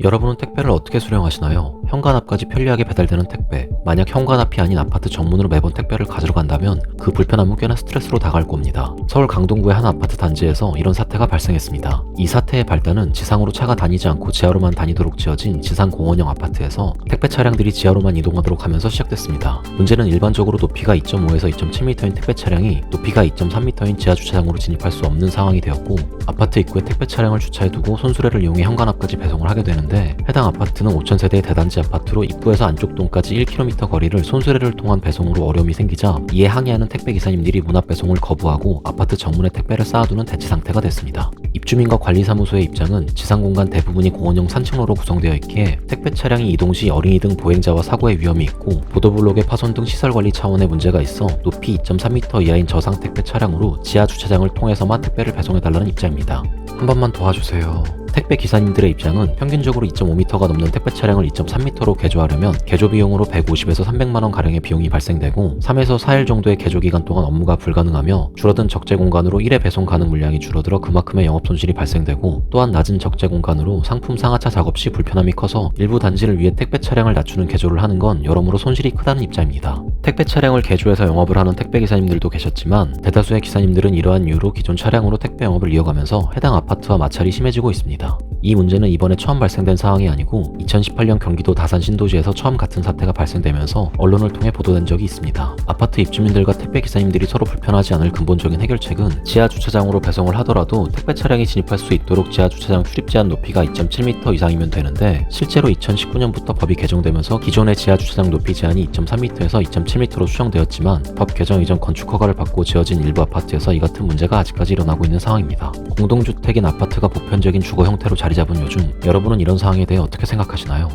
여러분은 택배를 어떻게 수령하시나요? 현관 앞까지 편리하게 배달되는 택배. 만약 현관 앞이 아닌 아파트 정문으로 매번 택배를 가지러 간다면 그 불편함은 꽤나 스트레스로 다가올 겁니다. 서울 강동구의 한 아파트 단지에서 이런 사태가 발생했습니다. 이 사태의 발단은 지상으로 차가 다니지 않고 지하로만 다니도록 지어진 지상 공원형 아파트에서 택배 차량들이 지하로만 이동하도록 하면서 시작됐습니다. 문제는 일반적으로 높이가 2.5에서 2.7m인 택배 차량이 높이가 2.3m인 지하 주차장으로 진입할 수 없는 상황이 되었고 아파트 입구에 택배 차량을 주차해 두고 손수레를 이용해 현관 앞까지 배송을 하게 되는데 해당 아파트는 5천 세대의 대단지 아파트로 입구에서 안쪽 동까지 1km 거리를 손수레를 통한 배송으로 어려움이 생기자 이에 항의하는 택배 기사님들이 문앞 배송을 거부하고 아파트 정문에 택배를 쌓아두는 대치 상태가 됐습니다. 입주민과 관리사무소의 입장은 지상 공간 대부분이 공원형 산책로로 구성되어 있기에 택배 차량이 이동 시 어린이 등 보행자와 사고의 위험이 있고 보도블록의 파손 등 시설 관리 차원의 문제가 있어 높이 2.3m 이하인 저상 택배 차량으로 지하 주차장을 통해서만 택배를 배송해달라는 입장입니다. 한 번만 도와주세요. 택배 기사님들의 입장은 평균적으로 2.5m가 넘는 택배 차량을 2.3m로 개조하려면 개조 비용으로 150에서 300만 원 가량의 비용이 발생되고 3에서 4일 정도의 개조 기간 동안 업무가 불가능하며 줄어든 적재 공간으로 1회 배송 가능 물량이 줄어들어 그만큼의 영업 손실이 발생되고 또한 낮은 적재 공간으로 상품 상하차 작업 시 불편함이 커서 일부 단지를 위해 택배 차량을 낮추는 개조를 하는 건 여러모로 손실이 크다는 입장입니다. 택배 차량을 개조해서 영업을 하는 택배 기사님들도 계셨지만 대다수의 기사님들은 이러한 이유로 기존 차량으로 택배 영업을 이어가면서 해당 아파트와 마찰이 심해지고 있습니다. 이 문제는 이번에 처음 발생된 사항이 아니고 2018년 경기도 다산 신도시에서 처음 같은 사태가 발생되면서 언론을 통해 보도된 적이 있습니다. 아파트 입주민들과 택배 기사님들이 서로 불편하지 않을 근본적인 해결책은 지하 주차장으로 배송을 하더라도 택배 차량이 진입할 수 있도록 지하 주차장 출입 제한 높이가 2.7m 이상이면 되는데 실제로 2019년부터 법이 개정되면서 기존의 지하 주차장 높이 제한이 2.3m에서 2.7m로 수정되었지만 법 개정 이전 건축 허가를 받고 지어진 일부 아파트에서 이 같은 문제가 아직까지 일어나고 있는 상황입니다. 공동주택인 아파트가 보편적인 주거 형태로 자리 잡은 요즘 여러분은 이런 상황에 대해 어떻게 생각하시나요?